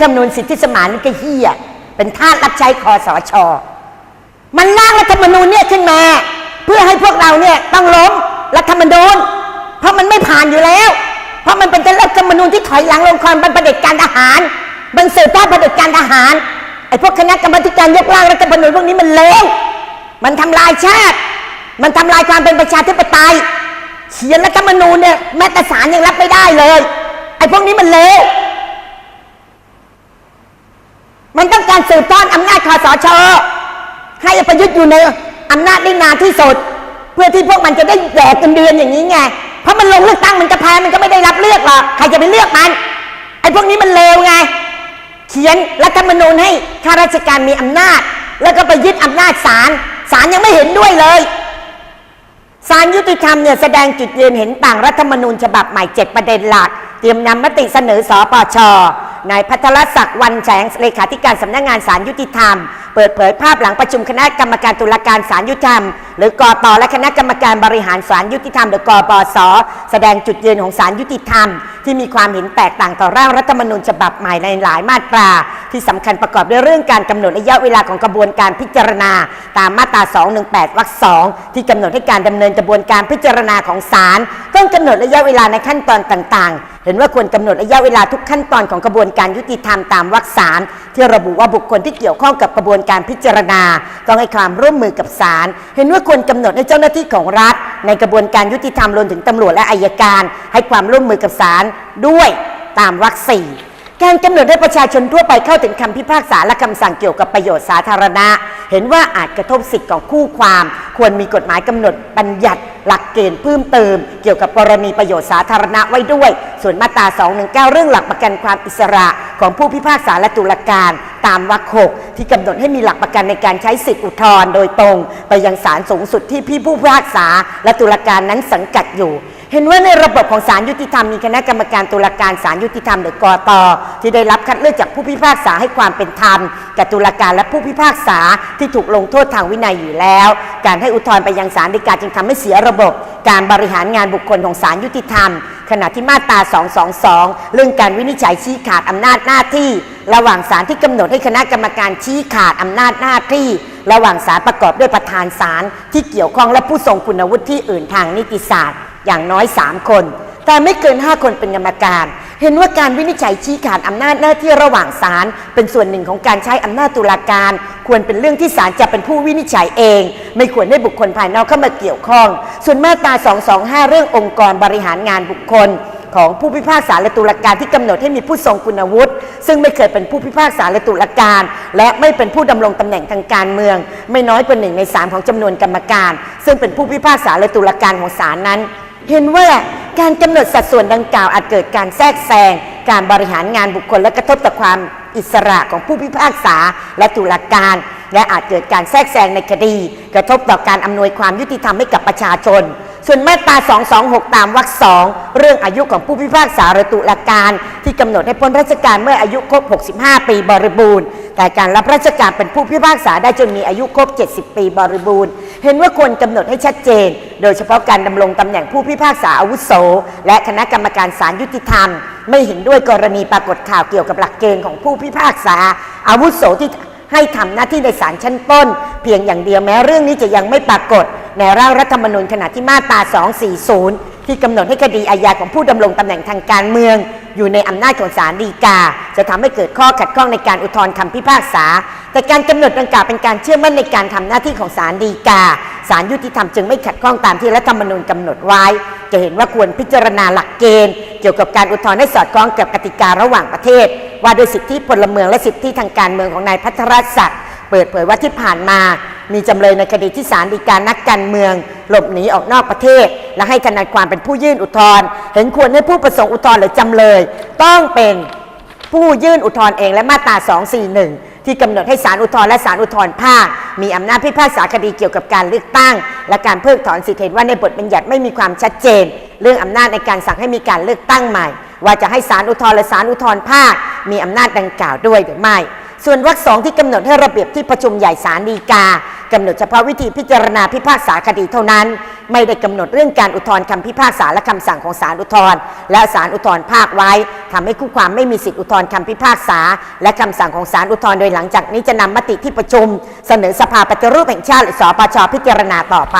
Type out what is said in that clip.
คำนวณสิทธิสมานนี่ก็เฮียเป็นทาสรับใช้คอสชมันร่างรัฐธรรมนูญเนี่ยขึ้นมา เพื่อให้พวกเราเนี่ยต้องล้มรัฐธรรมนูญเพราะมันไม่ผ่านอยู่แล้ว เพราะมันเป็นรัฐธรรมนูญที่ถอยหลังลงความเป็นประเด็จการทหารมันสืบทอดเด็จการทหารไอ้พวกคณะกรรมธิการยกร่างรัฐธรรมนูญพวกนี้มันเลวมันทำลายชาติ มันทำลายความเป็นประชาธิปไตยเขียนรัฐธรรมนูญเนี่ยแม้แต่ศาลยังรับไม่ได้เลยไอ้พวกนี้มันเลว มันต้อง การสืบทอดอำนาจคอสชให้ประยุทธ์อยู่ในอำนาจได้นานที่สุด เพื่อที่พวกมันจะได้แดกกันเดือนอย่างนี้ไงเพราะมันลงเลือกตั้งมันจะแพ้มันก็ไม่ได้รับเลือกหรอกใครจะไปเลือกมันไอ้พวกนี้มันเลวไง เขียนรัฐธรรมนูญให้ข้าราชการมีอำนาจ แล้วก็ไปยึดอำนาจศาลศาลยังไม่เห็นด้วยเลยศาลยุติธรรมเนี่ยแสดงจุดยืนเห็นต่างรัฐธรรมนูญฉบับใหม่7ประเด็นหลัก เตรียมนำมติเสนอสปช นายพัทรศักดิ์วันแสงเลขาธิการสำนักงานศาลยุติธรรม เปิดเผยภาพหลังประชุมคณะกรรมการตุลาการศาลยุติธรรม หรือกตและคณะกรรมการบริหารศาลยุติธรรมหรือกอปสแสดงจุดยืนของศาลยุติธรรม ที่มีความเห็นแตกต่างต่อร่างรัฐธรรมนูญฉบับใหม่ในหลายมาตรา ที่สำคัญประกอบด้วยเรื่องการกำหนดระยะเวลาของกระบวนการพิจารณา ตามมาตรา 218 วรรคสองที่กำหนดให้การดำเนินกระบวนการพิจารณาของศาลต้องกำหนดระยะเวลาในขั้นตอนต่างๆ เห็นว่าควรกำหนดระยะเวลาทุกขั้นตอนของกระบวนการยุติธรรมตามวรรคสามที่ระบุว่าบุคคลที่เกี่ยวข้องกับกระบวนการพิจารณา ต้องให้ความร่วมมือกับศาลเห็นว่าควรกำหนดให้เจ้าหน้าที่ของรัฐ ในกระบวนการยุติธรรมรวมถึงตำรวจและอายการ ให้ความร่วมมือกับศาลด้วยตามวรรคสี่ การกำหนดให้ประชาชนทั่วไปเข้าถึงคำพิพากษาและคำสั่งเกี่ยวกับประโยชน์สาธารณะ เห็นว่าอาจกระทบสิทธิ์ของคู่ความ ควรมีกฎหมายกำหนดบัญญัติ หลักเกณฑ์เพิ่มเติม เกี่ยวกับกรณีประโยชน์สาธารณะไว้ด้วย ส่วนมาตรา 219 เรื่องหลักประกันความอิสระของผู้พิพากษาและตุลาการตามวรรคหกที่กำหนดให้มีหลักประกันในการใช้สิทธิอุทธรณ์โดยตรง ไปยังศาลสูงสุดที่พี่ผู้พิพากษาและตุลาการนั้นสังกัดอยู่ เห็นว่าในระบบของศาลยุติธรรมมีคณะกรรมการตุลาการศาลยุติธรรมหรือกอตที่ได้รับคัดเลือกจากผู้พิพากษาให้ความเป็นธรรมแก่ตุลาการและผู้พิพากษาที่ถูกลงโทษทางวินัยอยู่แล้ว การให้อุทธรณ์ไปยังศาลฎีกาจึงทำให้เสียระบบ การบริหารงานบุคคลของศาลยุติธรรม ขณะที่มาตรา 222 เรื่องการวินิจฉัยชี้ขาดอำนาจหน้าที่ ระหว่างศาลที่กำหนดให้คณะกรรมการชี้ขาดอำนาจหน้าที่ระหว่างศาลประกอบด้วยประธานศาลที่เกี่ยวข้องและผู้ทรงคุณวุฒิที่อื่นทางนิติศาสตร์ อย่างน้อย 3 คน แต่ไม่เกิน 5 คนเป็นกรรมการ เห็นว่าการวินิจฉัยชี้ขาดอำนาจหน้าที่ระหว่างศาลเป็นส่วนหนึ่งของการใช้อำนาจตุลาการ ควรเป็นเรื่องที่ศาลจะเป็นผู้วินิจฉัยเอง ไม่ควรให้บุคคลภายนอกเข้ามาเกี่ยวข้อง ส่วนมาตรา 225 เรื่ององค์กรบริหารงานบุคคลของผู้พิพากษาและตุลาการที่กำหนดให้มีผู้ทรงคุณวุฒิ ซึ่งไม่เคยเป็นผู้พิพากษาและตุลาการ และไม่เป็นผู้ดำรงตำแหน่งทางการเมือง ไม่น้อยกว่าหนึ่งในสามของจำนวนกรรมการ ซึ่งเป็นผู้พิพากษาและตุลาการของศาลนั้น เห็นว่าการกำหนดสัดส่วนดังกล่าวอาจเกิดการแทรกแซงการบริหารงานบุคคลและกระทบต่อความอิสระของผู้พิพากษาและตุลาการ และอาจเกิดการแทรกแซงในคดี กระทบต่อการอำนวยความยุติธรรมให้กับประชาชน ส่วนมาตรา 226 ตามวรรคสองเรื่องอายุของผู้พิพากษาหรือตุลาการ ที่กำหนดให้พ้นราชการเมื่ออายุครบ 65 ปีบริบูรณ์ แต่การรับราชการเป็นผู้พิพากษาได้จนมีอายุครบ 70 ปีบริบูรณ์ เห็นว่าควรกำหนดให้ชัดเจน โดยเฉพาะการดำรงตำแหน่งผู้พิพากษาอาวุโส และคณะกรรมการศาลยุติธรรม ไม่เห็นด้วยกรณีปรากฏข่าวเกี่ยวกับหลักเกณฑ์ของผู้พิพากษาอาวุโสที่ให้ทำหน้าที่ในศาลชั้นต้น เพียงอย่างเดียวแม้เรื่องนี้จะยังไม่ปรากฏ ในร่างรัฐธรรมนูญขณะที่มาตรา 240 ที่กำหนดให้คดีอาญาของผู้ดำรงตำแหน่งทางการเมือง อยู่ในอำนาจของศาลฎีกา จะทำให้เกิดข้อขัดข้องในการอุทธรณ์คำพิพากษา แต่การกำหนดดังกล่าวเป็นการเชื่อมั่นในการทำหน้าที่ของศาลฎีกาศาลยุติธรรมจึงไม่ขัดข้องตามที่รัฐธรรมนูญกำหนดไว้ จะเห็นว่าควรพิจารณาหลักเกณฑ์ เกี่ยวกับการอุทธรณ์ให้สอดคล้องกับกติการะหว่างประเทศ ว่าโดยสิทธิพลเมืองและสิทธิทางการเมืองของนายพัทรศักดิ์เปิดเผยว่าที่ผ่านมามีจำเลยในคดีที่ศาลฎีกานักการเมือง หลบหนีออกนอกประเทศ และให้ทนายความเป็นผู้ยื่นอุทธรณ์เห็นควรให้ผู้ประสงค์อุทธรณ์หรือจำเลย ต้องเป็นผู้ยื่นอุทธรณ์เองและมาตรา 241 ที่กำหนดให้ศาลอุทธรณ์และศาลอุทธรณ์ภาค มีอำนาจพิพากษาคดีเกี่ยวกับการเลือกตั้ง และการเพิกถอนสิทธิเห็นว่าในบทบัญญัติไม่มีความชัดเจน เรื่องอำนาจในการสั่งให้มีการเลือกตั้งใหม่ ว่าจะให้ศาลอุทธรณ์และศาลอุทธรณ์ภาค มีอำนาจดังกล่าวด้วยหรือไม่ ส่วนวรรคสองที่กำหนดให้ระเบียบที่ประชุมใหญ่ศาลฎีกากำหนดเฉพาะวิธีพิจารณาพิพากษาคดีเท่านั้น ไม่ได้กำหนดเรื่องการอุทธรณ์คำพิพากษาและคำสั่งของศาลอุทธรณ์และศาลอุทธรณ์ภาคไว้ทำให้คู่ความไม่มีสิทธิอุทธรณ์คำพิพากษา และคำสั่งของศาลอุทธรณ์โดยหลังจากนี้จะนำมติที่ประชุม เสนอสภาปฏิรูปแห่งชาติหรือสปชพิจารณาต่อไป